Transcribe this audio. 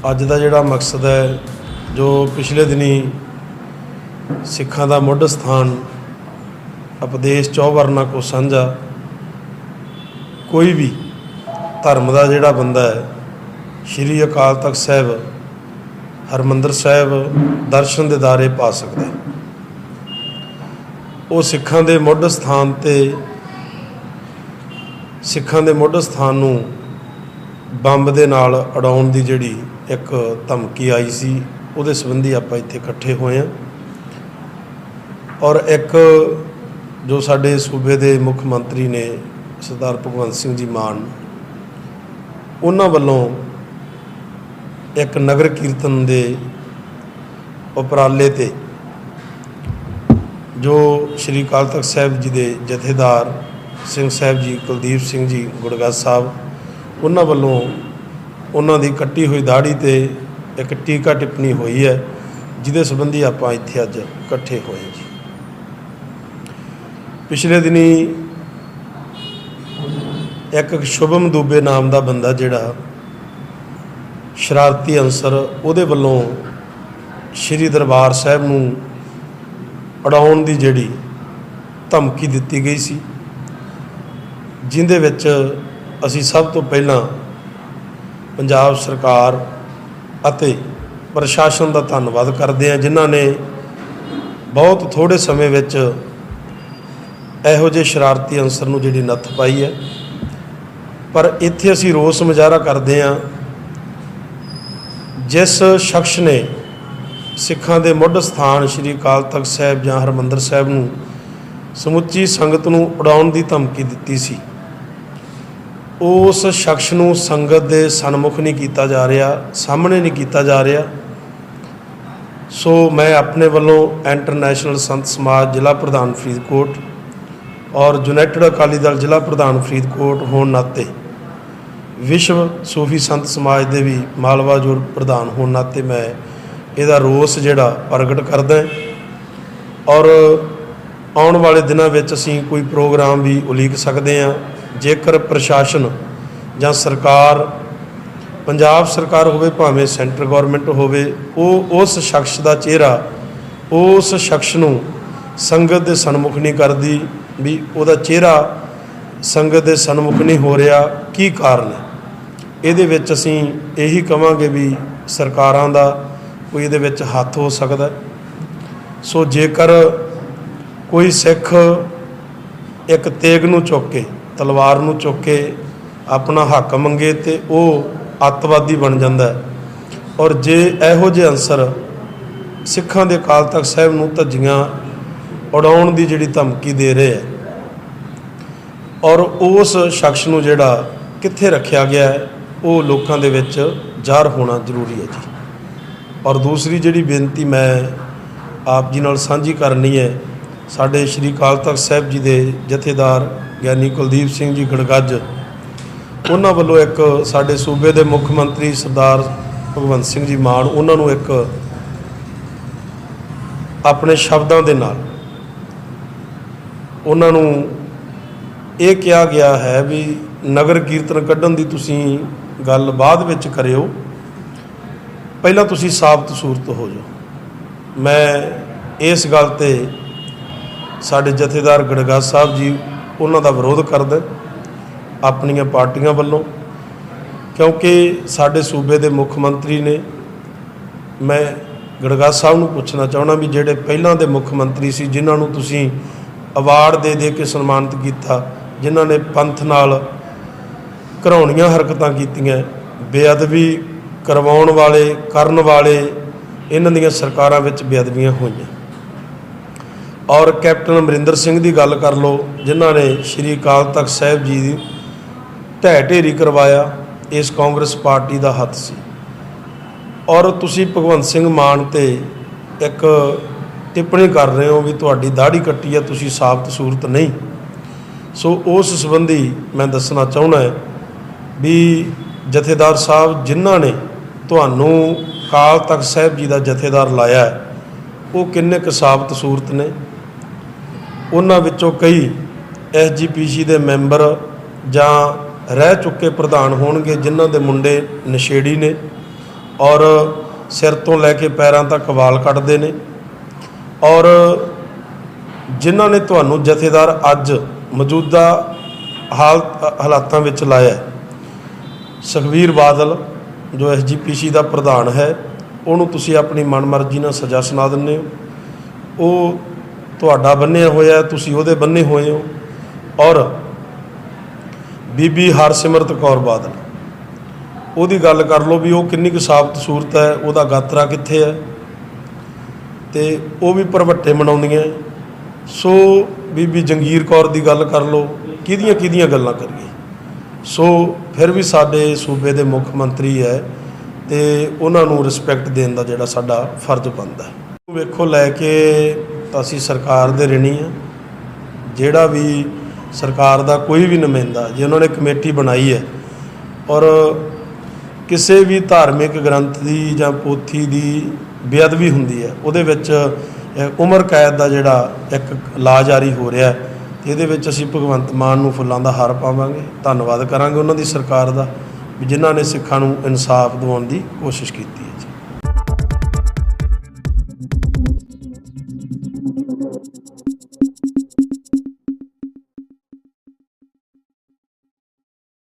ਅੱਜ ਦਾ ਜਿਹੜਾ ਮਕਸਦ ਹੈ, ਜੋ ਪਿਛਲੇ ਦਿਨੀ ਸਿੱਖਾਂ ਦਾ ਮੁੱਢ ਸਥਾਨ ਉਪਦੇਸ਼ ਚੌਵਰਨਾ ਕੋ ਸਾਂਝਾ, ਕੋਈ ਵੀ ਧਰਮ ਦਾ ਜਿਹੜਾ ਬੰਦਾ ਹੈ, ਸ਼੍ਰੀ ਅਕਾਲ ਤਖਤ ਸਾਹਿਬ, ਹਰਮੰਦਰ ਸਾਹਿਬ ਦਰਸ਼ਨ ਦੇ ਦਾਰੇ ਪਾ ਸਕਦਾ ਉਹ ਸਿੱਖਾਂ ਦੇ ਮੁੱਢ ਸਥਾਨ ਤੇ, ਸਿੱਖਾਂ ਦੇ ਮੁੱਢ ਸਥਾਨ ਨੂੰ ਬੰਬ ਦੇ ਨਾਲ ਅੜਾਉਣ ਦੀ ਜਿਹੜੀ ਇੱਕ ਧਮਕੀ ਆਈ ਸੀ, ਉਹਦੇ ਸੰਬੰਧੀ ਆਪਾਂ ਇੱਥੇ ਇਕੱਠੇ ਹੋਏ ਹਾਂ। ਔਰ ਇੱਕ ਜੋ ਸਾਡੇ ਸੂਬੇ ਦੇ ਮੁੱਖ ਮੰਤਰੀ ਨੇ, ਸਰਦਾਰ ਭਗਵੰਤ ਸਿੰਘ ਜੀ ਮਾਨ, ਉਹਨਾਂ ਵੱਲੋਂ ਇੱਕ ਨਗਰ ਕੀਰਤਨ ਦੇ ਉਪਰਾਲੇ ਤੇ ਜੋ ਸ਼੍ਰੀ ਅਕਾਲ ਤਖਤ ਸਾਹਿਬ ਜੀ ਦੇ ਜਥੇਦਾਰ ਸਿੰਘ ਸਾਹਿਬ ਜੀ, ਕੁਲਦੀਪ ਸਿੰਘ ਜੀ ਗੁੜਗਾ ਸਾਹਿਬ, ਉਹਨਾਂ ਵੱਲੋਂ ਉਹਨਾਂ ਦੀ ਕੱਟੀ ਹੋਈ ਦਾੜੀ ਤੇ ਇੱਕ ਟੀਕਾ ਟਿੱਪਣੀ ਹੋਈ ਹੈ, ਜਿਹਦੇ ਸੰਬੰਧੀ ਆਪਾਂ ਇੱਥੇ ਅੱਜ ਇਕੱਠੇ ਹੋਏ ਜੀ। ਪਿਛਲੇ ਦਿਨੀ ਇੱਕ ਸ਼ੁਭਮ ਦੂਬੇ ਨਾਮ ਦਾ ਬੰਦਾ ਜਿਹੜਾ ਸ਼ਰਾਰਤੀ ਅਨਸਰ ਉਹਦੇ ਵੱਲੋਂ ਸ਼੍ਰੀ ਦਰਬਾਰ ਸਾਹਿਬ ਨੂੰ ਅੜਾਉਣ ਦੀ ਜਿਹੜੀ ਧਮਕੀ ਦਿੱਤੀ ਗਈ ਸੀ, ਜਿੰਦੇ ਵਿੱਚ ਅਸੀਂ ਸਭ ਤੋਂ ਪਹਿਲਾਂ ਪੰਜਾਬ ਸਰਕਾਰ ਅਤੇ ਪ੍ਰਸ਼ਾਸਨ ਦਾ ਧੰਨਵਾਦ ਕਰਦੇ ਹਾਂ, ਜਿਨ੍ਹਾਂ ਨੇ ਬਹੁਤ ਥੋੜੇ ਸਮੇਂ ਵਿੱਚ ਇਹੋ ਜਿਹੇ ਸ਼ਰਾਰਤੀ ਅਨਸਰ ਨੂੰ ਜਿਹੜੀ ਨੱਥ ਪਾਈ ਹੈ। ਪਰ ਇੱਥੇ ਅਸੀਂ ਰੋਸ ਮੁਜ਼ਾਹਰਾ ਕਰਦੇ ਹਾਂ, ਜਿਸ ਸ਼ਖਸ ਨੇ ਸਿੱਖਾਂ ਦੇ ਮੁੱਢ ਸਥਾਨ ਸ੍ਰੀ ਅਕਾਲ ਤਖਤ ਸਾਹਿਬ ਜਾਂ ਹਰਮੰਦਰ ਸਾਹਿਬ ਨੂੰ ਸਮੁੱਚੀ ਸੰਗਤ ਨੂੰ ਉਡਾਉਣ ਦੀ ਧਮਕੀ ਦਿੱਤੀ ਸੀ। ਉਸ ਸ਼ਖਸ ਨੂੰ ਸੰਗਤ ਦੇ ਸਨਮੁਖ ਨਹੀਂ ਕੀਤਾ ਜਾ ਰਿਹਾ, ਸਾਹਮਣੇ ਨਹੀਂ ਕੀਤਾ ਜਾ ਰਿਹਾ। ਸੋ ਮੈਂ ਆਪਣੇ ਵੱਲੋਂ ਇੰਟਰਨੈਸ਼ਨਲ ਸੰਤ ਸਮਾਜ ਜ਼ਿਲ੍ਹਾ ਪ੍ਰਧਾਨ ਫਰੀਦਕੋਟ ਔਰ ਯੂਨਾਈਟਿਡ ਅਕਾਲੀ ਦਲ ਜ਼ਿਲ੍ਹਾ ਪ੍ਰਧਾਨ ਫਰੀਦਕੋਟ ਹੋਣ ਨਾਤੇ ਵਿਸ਼ਵ ਸੂਫੀ ਸੰਤ ਸਮਾਜ ਦੇ ਵੀ ਮਾਲਵਾ ਜੋੜ ਪ੍ਰਧਾਨ ਹੋਣ ਨਾਤੇ ਮੈਂ ਇਹਦਾ ਰੋਸ ਜਿਹੜਾ ਪ੍ਰਗਟ ਕਰਦਾ ਔਰ ਆਉਣ ਵਾਲੇ ਦਿਨਾਂ ਵਿੱਚ ਅਸੀਂ ਕੋਈ ਪ੍ਰੋਗਰਾਮ ਵੀ ਉਲੀਕ ਸਕਦੇ ਹਾਂ। ਜੇਕਰ ਪ੍ਰਸ਼ਾਸਨ ਜਾਂ ਸਰਕਾਰ, ਪੰਜਾਬ ਸਰਕਾਰ ਹੋਵੇ ਭਾਵੇਂ ਸੈਂਟਰ ਗਵਰਨਮੈਂਟ ਹੋਵੇ, ਉਹ ਉਸ ਸ਼ਖਸ ਦਾ ਚਿਹਰਾ, ਉਸ ਸ਼ਖਸ ਨੂੰ ਸੰਗਤ ਦੇ ਸਨਮੁਖ ਨਹੀਂ ਕਰਦੀ ਵੀ ਉਹਦਾ ਚਿਹਰਾ ਸੰਗਤ ਦੇ ਸਨਮੁਖ ਨਹੀਂ ਹੋ ਰਿਹਾ, ਕੀ ਕਾਰਨ ਹੈ? ਇਹਦੇ ਵਿੱਚ ਅਸੀਂ ਇਹੀ ਕਵਾਂਗੇ ਵੀ ਸਰਕਾਰਾਂ ਦਾ ਕੋਈ ਇਹਦੇ ਵਿੱਚ ਹੱਥ ਹੋ ਸਕਦਾ ਸੋ ਜੇਕਰ ਕੋਈ ਸਿੱਖ ਇੱਕ ਤੇਗ ਨੂੰ ਚੁੱਕ ਕੇ ਤਲਵਾਰ ਨੂੰ ਚੁੱਕ ਕੇ ਆਪਣਾ ਹੱਕ ਮੰਗੇ ਤੇ ਉਹ ਅੱਤਵਾਦੀ ਬਣ ਜਾਂਦਾ ਹੈ। ਔਰ ਜੇ ਇਹੋ ਜਿਹੇ ਅਨਸਰ ਸਿੱਖਾਂ ਦੇ ਅਕਾਲ ਤਖਤ ਸਾਹਿਬ ਨੂੰ ਧੱਜੀਆਂ ਉਡਾਉਣ ਦੀ ਜਿਹੜੀ ਧਮਕੀ ਦੇ ਰਹੇ ਹੈ ਔਰ ਉਸ ਸ਼ਖਸ ਨੂੰ ਜਿਹੜਾ ਕਿੱਥੇ ਰੱਖਿਆ ਗਿਆ ਹੈ, ਉਹ ਲੋਕਾਂ ਦੇ ਵਿੱਚ ਜ਼ਾਹਰ ਹੋਣਾ ਜ਼ਰੂਰੀ ਹੈ ਜੀ। ਔਰ ਦੂਸਰੀ ਜਿਹੜੀ ਬੇਨਤੀ ਮੈਂ ਆਪ ਜੀ ਨਾਲ ਸਾਂਝੀ ਕਰਨੀ ਹੈ, ਸਾਡੇ ਸ਼੍ਰੀ ਅਕਾਲ ਤਖਤ ਸਾਹਿਬ ਜੀ ਦੇ ਜਥੇਦਾਰ ਗਿਆਨੀ ਕੁਲਦੀਪ ਸਿੰਘ ਜੀ ਗੜਗੱਜ, ਉਹਨਾਂ ਵੱਲੋਂ ਇੱਕ ਸਾਡੇ ਸੂਬੇ ਦੇ ਮੁੱਖ ਮੰਤਰੀ ਸਰਦਾਰ ਭਗਵੰਤ ਸਿੰਘ ਜੀ ਮਾਨ, ਉਹਨਾਂ ਨੂੰ ਇੱਕ ਆਪਣੇ ਸ਼ਬਦਾਂ ਦੇ ਨਾਲ ਉਹਨਾਂ ਨੂੰ ਇਹ ਕਿਹਾ ਗਿਆ ਹੈ ਵੀ ਨਗਰ ਕੀਰਤਨ ਕੱਢਣ ਦੀ ਤੁਸੀਂ ਗੱਲ ਬਾਅਦ ਵਿੱਚ ਕਰਿਓ। ਪਹਿਲਾਂ ਤੁਸੀਂ ਸਾਬਤ ਸੂਰਤ ਹੋ ਜਾਓ। ਮੈਂ ਇਸ ਗੱਲ ਤੇ ਸਾਡੇ ਜਥੇਦਾਰ ਗੜਗਾ ਸਾਹਿਬ ਜੀ ਉਹਨਾਂ ਦਾ ਵਿਰੋਧ ਕਰਦਾ ਆਪਣੀਆਂ ਪਾਰਟੀਆਂ ਵੱਲੋਂ। ਕਿਉਂਕਿ ਸਾਡੇ ਸੂਬੇ ਦੇ ਮੁੱਖ ਮੰਤਰੀ ਨੇ ਮੈਂ ਗੜਗਾ ਸਾਹਿਬ ਨੂੰ ਪੁੱਛਣਾ ਚਾਹਣਾ ਵੀ ਜਿਹੜੇ ਪਹਿਲਾਂ ਦੇ ਮੁੱਖ ਮੰਤਰੀ ਸੀ, ਜਿਨ੍ਹਾਂ ਨੂੰ ਤੁਸੀਂ ਅਵਾਰਡ ਦੇ ਦੇ ਕੇ ਸਨਮਾਨਿਤ ਕੀਤਾ, ਜਿਨ੍ਹਾਂ ਨੇ ਪੰਥ ਨਾਲ ਘਰਾਉਣੀਆਂ ਹਰਕਤਾਂ ਕੀਤੀਆਂ, ਬੇਅਦਬੀ ਕਰਵਾਉਣ ਵਾਲੇ, ਕਰਨ ਵਾਲੇ, ਇਹਨਾਂ ਦੀਆਂ ਸਰਕਾਰਾਂ ਵਿੱਚ ਬੇਅਦਬੀਆਂ ਹੋਈਆਂ। ਔਰ ਕੈਪਟਨ ਅਮਰਿੰਦਰ ਸਿੰਘ ਦੀ ਗੱਲ ਕਰ ਲਓ, ਜਿਨ੍ਹਾਂ ਨੇ ਸ਼੍ਰੀ ਅਕਾਲ ਤਖਤ ਸਾਹਿਬ ਜੀ ਦੀ ਢਹਿ ਢੇਰੀ ਕਰਵਾਇਆ, ਇਸ ਕਾਂਗਰਸ ਪਾਰਟੀ ਦਾ ਹੱਥ ਸੀ। ਔਰ ਤੁਸੀਂ ਭਗਵੰਤ ਸਿੰਘ ਮਾਨ ਤੇ ਇੱਕ ਟਿੱਪਣੀ ਕਰ ਰਹੇ ਹੋ ਵੀ ਤੁਹਾਡੀ ਦਾੜੀ ਕੱਟੀ ਆ ਤੁਸੀਂ ਸਾਬਤ ਸੂਰਤ ਨਹੀਂ। ਸੋ ਉਸ ਸੰਬੰਧੀ ਮੈਂ ਦੱਸਣਾ ਚਾਹੁੰਦਾ ਹੈ ਵੀ ਜਥੇਦਾਰ ਸਾਹਿਬ ਜਿਨ੍ਹਾਂ ਨੇ ਤੁਹਾਨੂੰ ਕਾਲ ਤਖਤ ਸਾਹਿਬ ਜੀ ਦਾ ਜਥੇਦਾਰ ਲਾਇਆ ਉਹ ਕਿੰਨੇ ਕੁ ਸਾਬਤ ਸੂਰਤ ਨੇ? ਉਹਨਾਂ ਵਿੱਚੋਂ ਕਈ ਐਸਜੀਪੀਸੀ ਦੇ ਮੈਂਬਰ ਜਾਂ ਰਹਿ ਚੁੱਕੇ ਪ੍ਰਧਾਨ ਹੋਣਗੇ ਜਿਨ੍ਹਾਂ ਦੇ ਮੁੰਡੇ ਨਸ਼ੇੜੀ ਨੇ ਔਰ ਸਿਰ ਤੋਂ ਲੈ ਕੇ ਪੈਰਾਂ ਤੱਕ ਵਾਲ ਕੱਟਦੇ ਨੇ ਔਰ ਜਿਨ੍ਹਾਂ ਨੇ ਤੁਹਾਨੂੰ ਜਥੇਦਾਰ ਅੱਜ ਮੌਜੂਦਾ ਹਾਲਤ ਹਾਲਾਤਾਂ ਵਿੱਚ ਲਾਇਆ ਹੈ, ਸੁਖਬੀਰ ਬਾਦਲ ਜੋ ਐਸਜੀਪੀਸੀ ਦਾ ਪ੍ਰਧਾਨ ਹੈ ਉਹਨੂੰ ਤੁਸੀਂ ਆਪਣੀ ਮਨਮਰਜ਼ੀ ਨਾਲ ਸਜ਼ਾ ਸੁਣਾ ਦਿੰਦੇ ਹੋ। ਉਹ ਤੁਹਾਡਾ ਬੰਨਿਆ ਹੋਇਆ ਤੁਸੀਂ ਉਹਦੇ ਬੰਨੇ ਹੋਏ ਹੋ। ਔਰ ਬੀਬੀ ਹਰਸਿਮਰਤ ਕੌਰ ਬਾਦਲ, ਉਹਦੀ ਗੱਲ ਕਰ ਲਓ ਵੀ ਉਹ ਕਿੰਨੀ ਕੁ ਸਾਬਤ ਸੂਰਤ ਹੈ, ਉਹਦਾ ਗਾਤਰਾ ਕਿੱਥੇ ਹੈ। ਤੇ ਉਹ ਵੀ ਭਰਵੱਟੇ ਮਨਾਉਂਦੀਆਂ ਸੋ ਬੀਬੀ ਜੰਗੀਰ ਕੌਰ ਦੀ ਗੱਲ ਕਰ ਲਓ, ਕਿਹਦੀਆਂ ਕਿਹਦੀਆਂ ਗੱਲਾਂ ਕਰੀਏ। ਸੋ ਫਿਰ ਵੀ ਸਾਡੇ ਸੂਬੇ ਦੇ ਮੁੱਖ ਮੰਤਰੀ ਹੈ ਤੇ ਉਹਨਾਂ ਨੂੰ ਰਿਸਪੈਕਟ ਦੇਣ ਦਾ ਜਿਹੜਾ ਸਾਡਾ ਫਰਜ਼ ਬਣਦਾ ਹੈ। ਵੇਖੋ ਲੈ ਕੇ ਅਸੀਂ ਸਰਕਾਰ ਦੇ ਰਿਣੀ ਆ ਜਿਹੜਾ ਵੀ ਸਰਕਾਰ ਦਾ ਕੋਈ ਵੀ ਨੁਮਾਇੰਦਾ, ਜੇ ਉਹਨਾਂ ਨੇ ਕਮੇਟੀ ਬਣਾਈ ਹੈ ਔਰ ਕਿਸੇ ਵੀ ਧਾਰਮਿਕ ਗ੍ਰੰਥ ਦੀ ਜਾਂ ਪੋਥੀ ਦੀ ਬੇਅਦਬੀ ਹੁੰਦੀ ਹੈ, ਉਹਦੇ ਵਿੱਚ ਉਮਰ ਕੈਦ ਦਾ ਜਿਹੜਾ ਇੱਕ ਲਾ ਜਾਰੀ ਹੋ ਰਿਹਾ ਹੈ, ਤੇ ਇਹਦੇ ਵਿੱਚ ਅਸੀਂ ਭਗਵੰਤ ਮਾਨ ਨੂੰ ਫੁੱਲਾਂ ਦਾ ਹਾਰ ਪਾਵਾਂਗੇ। ਧੰਨਵਾਦ ਕਰਾਂਗੇ ਉਹਨਾਂ ਦੀ ਸਰਕਾਰ ਦਾ, ਵੀ ਜਿਨ੍ਹਾਂ ਨੇ ਸਿੱਖਾਂ ਨੂੰ ਇਨਸਾਫ ਦਿਵਾਉਣ ਦੀ ਕੋਸ਼ਿਸ਼ ਕੀਤੀ